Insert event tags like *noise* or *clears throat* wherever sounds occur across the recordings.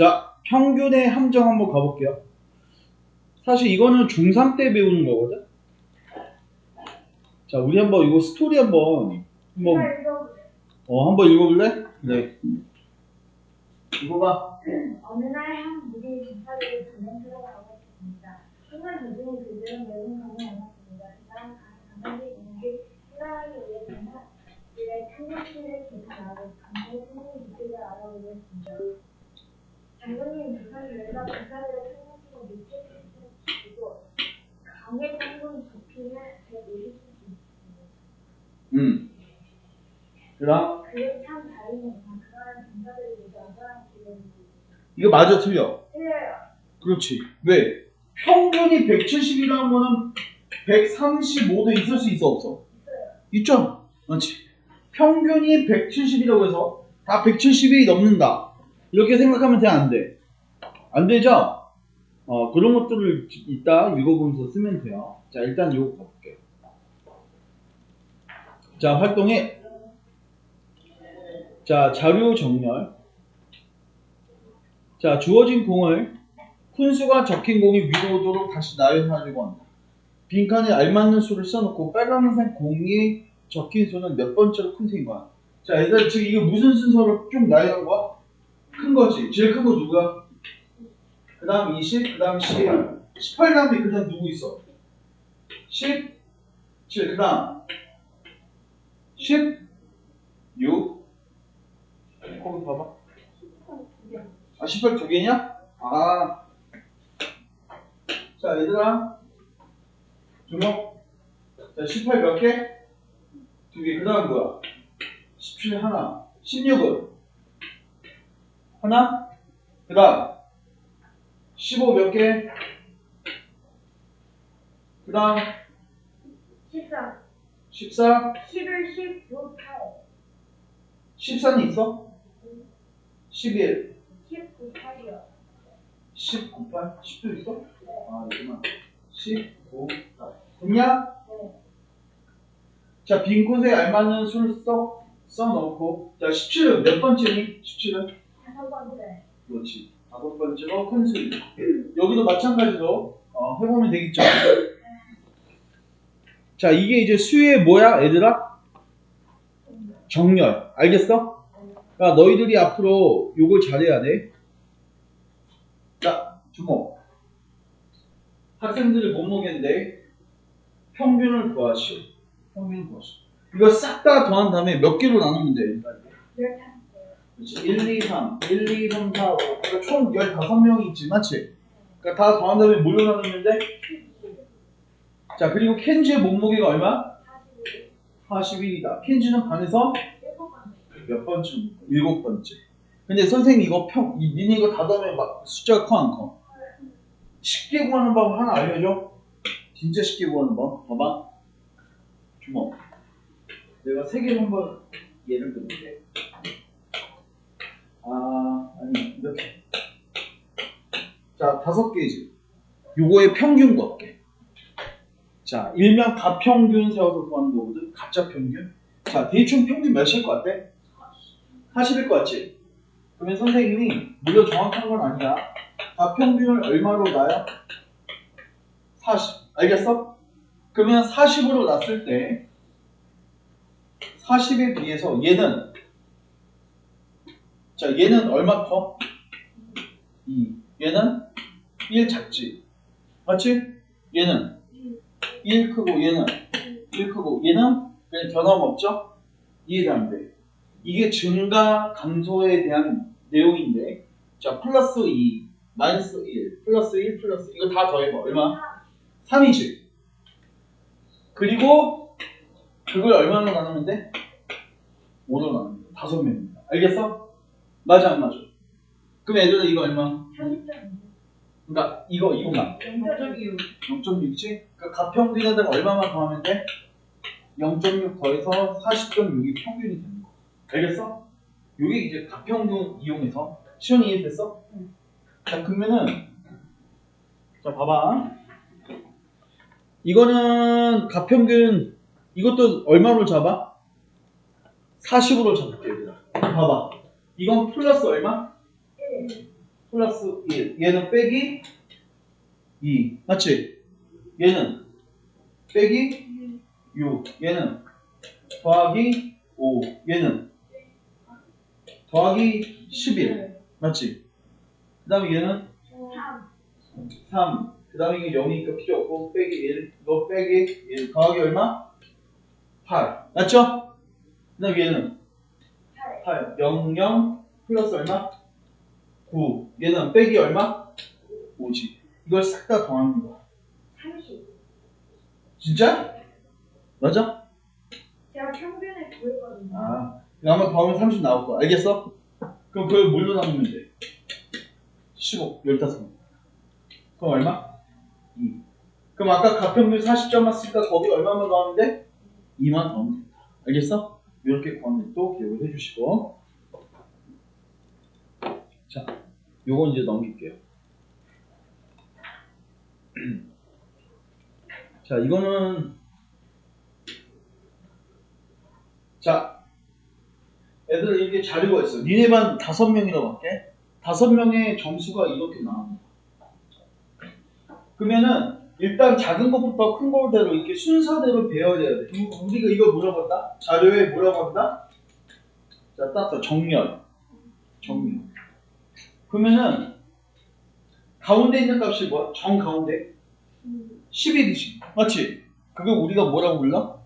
자, 평균의 함정 한번 가볼게요. 사실 이거는 중3 때 배우는 거거든? 자, 우리 한번 이거 스토리 한번, 한번, 어, 한번 읽어볼래? 네. 읽어봐. 어느 날 한 무리의 기사들이 전쟁터로 가고 있습니다. 순간 도중에 그들은 매운 강에 앉았습니다. 그 다음 강아지 공기 생각하기 위해서는 그의 탕자실을 기사하고 강의 승리 기술을 알아보려 했습니다. 장군님 조선일보가 기사들의 탕자실을 밑에 기고 강의 장군 부피는 150cm. 음. 그 길을 이거 맞아, 틀려? 틀려요. 그렇지. 왜? 평균이 170이라는 거는 135도 있을 수 있어, 없어? 있죠? 그렇지. 평균이 170이라고 해서 다 170이 넘는다. 이렇게 생각하면 돼, 안 돼? 안 되죠? 어, 그런 것들을 이따 읽어보면서 쓰면 돼요. 자, 일단 이거 가볼게요. 자, 활동에 자, 자료 정렬. 자, 주어진 공을 푼수가 적힌 공이 위로 오도록 다시 나열하려고 한다. 빈칸에 알맞는 수를 써놓고 빨간색 공이 적힌 수는 몇 번째로 큰 수인 거야. 자, 얘들 지금 이게 무슨 순서로 쭉 나열한 거야? 큰 거지. 제일 큰 거 누구야? 그 다음 20, 그 다음 10. 18 다음에 그 다음 누구 있어? 10, 7, 그 다음 10, 6. 거기 봐봐. 아, 18 두 개냐? 아. 자, 얘들아. 주먹. 자, 18 몇 개? 두 개. 그 다음 뭐야? 17 하나. 16은? 하나? 그 다음. 15 몇 개? 그 다음. 13, 14? 11, 16, 8, 14는 있어? 11. 19, 8이요. 19, 8. 10도 있어? 아, 이구나. 19, 8. 됐냐? 네. 자, 빈 곳에 알맞는 수를 써, 써놓고. 자, 17은 몇 번째니? 17은? 다섯 번째. 그렇지. 다섯 번째로 큰 수. 여기도 마찬가지로 어, 해보면 되겠죠. 자, 이게 이제 수의 뭐야, 얘들아? 정렬. 알겠어? 야, 너희들이 앞으로 요걸 잘해야 돼. 자, 주목. 학생들의 몸무게인데 평균을 구하시오. 평균을 구하시오. 이거 싹 다 더한 다음에 몇 개로 나누면 돼, 그렇지. 1, 2, 3, 1, 2, 3, 4, 5. 그러니까 총 15명이 있지, 맞지? 그러니까 다 더한 다음에 뭘로 나누면 돼? 자, 그리고 켄지의 몸무게가 얼마? 41, 41이다. 켄지는 반에서. 몇 번째? 일곱 번째. 근데 선생님 이거 평, 이 니네 이거 다 더하면 막 숫자가 커, 안 커? 쉽게 구하는 법 하나 알려줘? 진짜 쉽게 구하는 법. 봐봐. 주먹. 내가 세 개를 한번 예를 들어볼게. 아, 아니, 이렇게. 자, 다섯 개지. 요거의 평균 구할게. 자, 일명 가평균 세워서 구하는 거거든. 가짜 평균. 자, 대충 평균 몇일 것 같아? 40일 것 같지? 그러면 선생님이 물론 정확한 건 아니야. 가평균을 얼마로 놔요? 40. 알겠어? 그러면 40으로 놨을 때 40에 비해서 얘는 자 얘는 얼마 커? 2. 얘는 1 작지. 맞지? 얘는 1 크고 얘는 1 크고 얘는 그냥 변함 없죠? 이해가 안 돼. 이게 증가 감소에 대한 내용인데 자 플러스 2 마이너스 1 플러스 1 플러스 이거 다 더해봐 얼마? 3이지 그리고 그걸 얼마로 나누면 돼? 5로 나누면 돼 다섯 명입니다 알겠어? 맞아 안 맞아? 그럼 얘들아 이거 얼마? 30점. 그러니까 이거 이거만 0.6. 0.6지? 그러니까 가평균에다가 얼마만 더하면 돼? 0.6 더해서 40.6이 평균이 거. 알겠어? 이게 이제 가평균 이용해서 시원이 이해됐어? 자 그러면은 자 봐봐. 이거는 가평균 이것도 얼마로 잡아? 40으로 잡을게 얘들아. 봐봐. 이건 플러스 얼마? 1. 플러스 1 얘는 빼기 2 맞지? 얘는 빼기 6 얘는 더하기 5 얘는 더하기 11 맞지? 그 다음에 얘는 3 그 다음에 이게 0이니까 필요 없고 빼기 1 이거 빼기 1 더하기 얼마? 8 맞죠? 그 다음에 얘는 8 0 0 플러스 얼마? 9 얘는 빼기 얼마? 5지 이걸 싹 다 더하는 거야 30. 진짜? 맞아? 제가 평균을 구했거든요. 아 아마 더하면 30 나올 거야 알겠어? 그럼 그걸 뭘로 나누면 돼? 15 15 그럼 얼마? 2 그럼 아까 가평균 40점 맞으니까 거기 얼마만 돼? 2만 더하면 된다 알겠어? 이렇게 구하면 또 기억을 해주시고 자 요건 이제 넘길게요 *clears throat* 자 이거는 자 애들 이렇게 자료가 있어 니네 반 다섯 명이라고 할게. 다섯 명의 점수가 이렇게 나옵니다. 그러면은 일단 작은 것부터 큰 거대로 이렇게 순서대로 배워야 돼. 우- 우리가 이거 물어본다? 자료에 뭐라고 한다? 자 따서 정렬. 정렬. 그러면은 가운데 있는 값이 뭐야 정 가운데? 11이지 맞지? 그거 우리가 뭐라고 불러?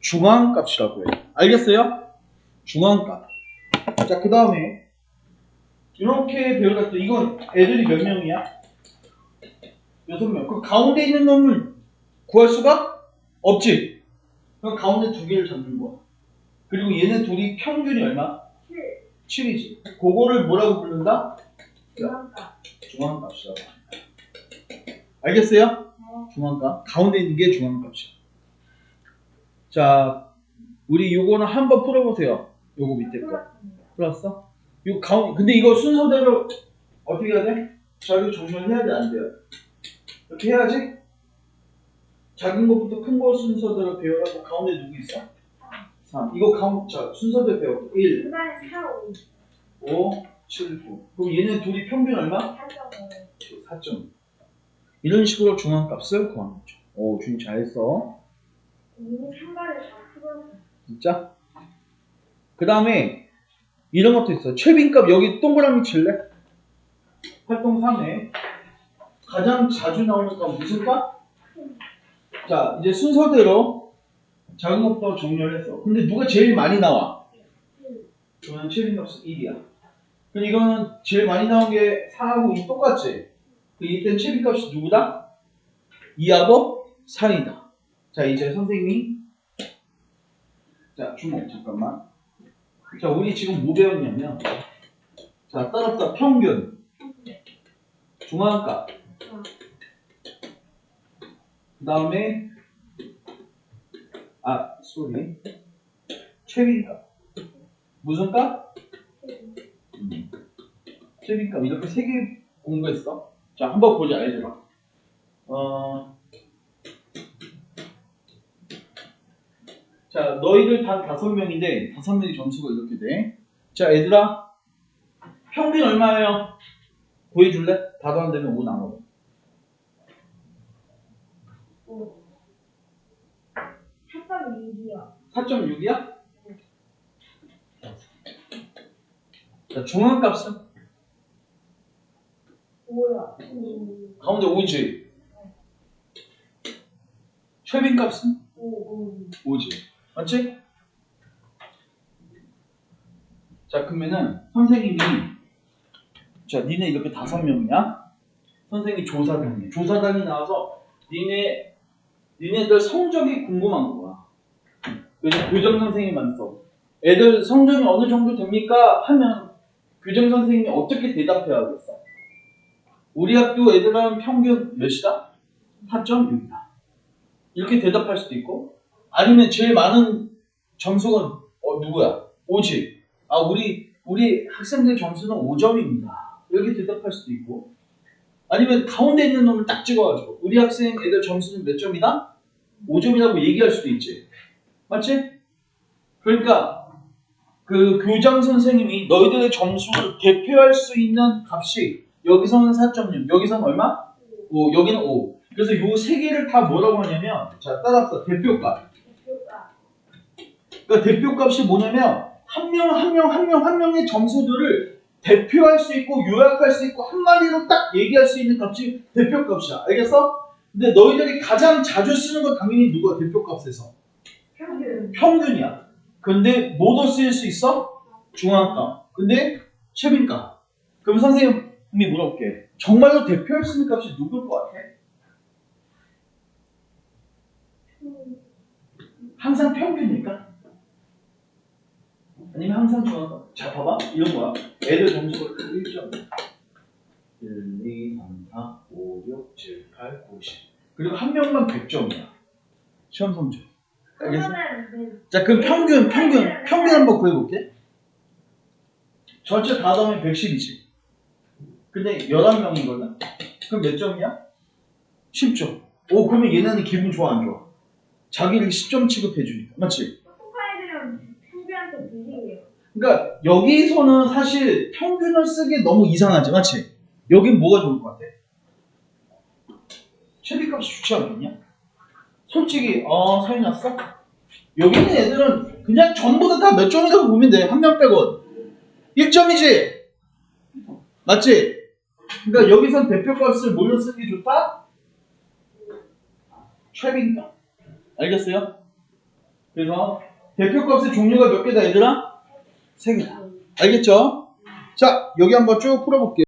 중앙값이라고 해. 알겠어요 중앙값 자 그 다음에 이렇게 배워갈 때 이건 애들이 몇 명이야 여섯 명. 그 가운데 있는 놈을 구할 수가 없지. 그럼 가운데 두 개를 잡는 거야. 그리고 얘네 둘이 평균이 얼마? 7. 7이지. 그거를 뭐라고 부른다? 중앙값. 중앙값이라고. 알겠어요? 네. 중앙값. 가운데 있는 게 중앙값이야. 자, 우리 요거는 한번 풀어보세요. 요거 밑에 거. 풀었어? 요 가운 근데 이거 순서대로 어떻게 해야 돼? 자료 정리를 해야 돼, 안 돼요? 이렇게 해야지? 작은 것부터 큰 거 순서대로 배우라고 가운데 누구 있어? 3. 이거 가운, 자, 순서대로 배워. 1, 그 다음에 4, 5. 5, 7, 9. 그럼 얘네 둘이 평균 얼마? 4.5. 4점. 이런 식으로 중앙값을 구하는 거죠. 오, 준이 잘했어. 이미 상가를 다 풀었어요. 진짜? 그 다음에 이런 것도 있어. 최빈값 여기 동그라미 칠래? 활동 3에 가장 자주 나오는 건 무슨 값? 자, 이제 순서대로 작은 것부터 정렬 했어. 근데 누가 제일 많이 나와? 그러면 최빈값은 1이야. 그럼 이거는 제일 많이 나온 게 4하고 2 똑같지? 그 이때는 최빈값이 누구다? 2하고 4이다. 자, 이제 선생님이 자, 주목 잠깐만. 자, 우리 지금 뭐 배웠냐면, 자, 따라서 평균, 중앙값, 그 다음에, 아, 쏘리, 최빈값. 무슨 값? 음. 최빈값. 이렇게 세 개 공부했어. 자, 한번 보자, 얘들아. 어, 자, 너희들 단 다섯 명인데 다섯 명의 점수가 이렇게 돼. 자, 얘들아, 평균 얼마예요? 구해줄래? 다도 안 되면 5 나눠. 5. 4.6이요. 4.6이야? 자, 중앙값은 5요. 음. 가운데 5지. 최빈값은 5, 5. 5지. 맞지? 자, 그러면은 선생님이 자, 니네 이렇게 다섯 명이야? 선생님이 조사단이 조사단이 나와서 니네 니네들 성적이 궁금한 거야. 그래서 교정 선생님만 써. 애들 성적이 어느 정도 됩니까? 하면 교정 선생님이 어떻게 대답해야 하겠어? 우리 학교 애들은 평균 몇이다? 4.6이다. 이렇게 대답할 수도 있고 아니면 제일 많은 점수가 어, 누구야? 5지. 아, 우리, 우리 학생들 점수는 5점입니다. 이렇게 대답할 수도 있고. 아니면 가운데 있는 놈을 딱 찍어가지고, 우리 학생 애들 점수는 몇 점이다? 5점이라고 얘기할 수도 있지. 맞지? 그러니까, 그 교장 선생님이 너희들의 점수를 대표할 수 있는 값이 여기서는 4.6, 여기서는 얼마? 5, 여기는 5. 그래서 요 세 개를 다 뭐라고 하냐면, 자, 따라합시다. 대표값. 그러니까 대표값이 뭐냐면, 한 명, 한 명, 한 명, 한 명의 점수들을 대표할 수 있고, 요약할 수 있고, 한마디로 딱 얘기할 수 있는 값이 대표값이야. 알겠어? 근데 너희들이 가장 자주 쓰는 건 당연히 누가 대표값에서? 평균 평균이야. 근데 뭐도 쓰일 수 있어? 중앙값. 근데 최빈값. 그럼 선생님이 물어볼게. 정말로 대표할 수 있는 값이 누굴 것 같아? 항상 평균일까? 아니면 항상 중앙값? 자, 봐봐. 이런 거야. 애들 점수가 1점. 1, 2, 3, 4, 5, 6, 7, 8, 9, 10. 그리고 한 명만 100점이야. 시험 성적. 알겠어? 자, 그럼 평균, 평균, 평균 한번 구해볼게. 전체 다 더하면 110이지. 근데 11명이거든? 그럼 몇 점이야? 10점. 오, 그러면 얘네는 기분 좋아, 안 좋아? 자기를 10점 취급해주니까. 맞지? 똑똑한 애들은 평균한테 비리해요. 그러니까 여기서는 사실 평균을 쓰기 너무 이상하지, 맞지? 여긴 뭐가 좋을 것 같아? 최비값이 좋지 않겠냐? 솔직히, 어, 사이 났어? 여기 있는 애들은 그냥 전부 다 몇 점이라고 보면 돼. 한 명 빼고. 1점이지? 맞지? 그러니까 여기선 대표값을 쓰는 게 좋다? 최빈값. 알겠어요? 그래서 대표값의 종류가 몇 개다, 얘들아? 세 개다. 알겠죠? 자, 여기 한번 쭉 풀어볼게요.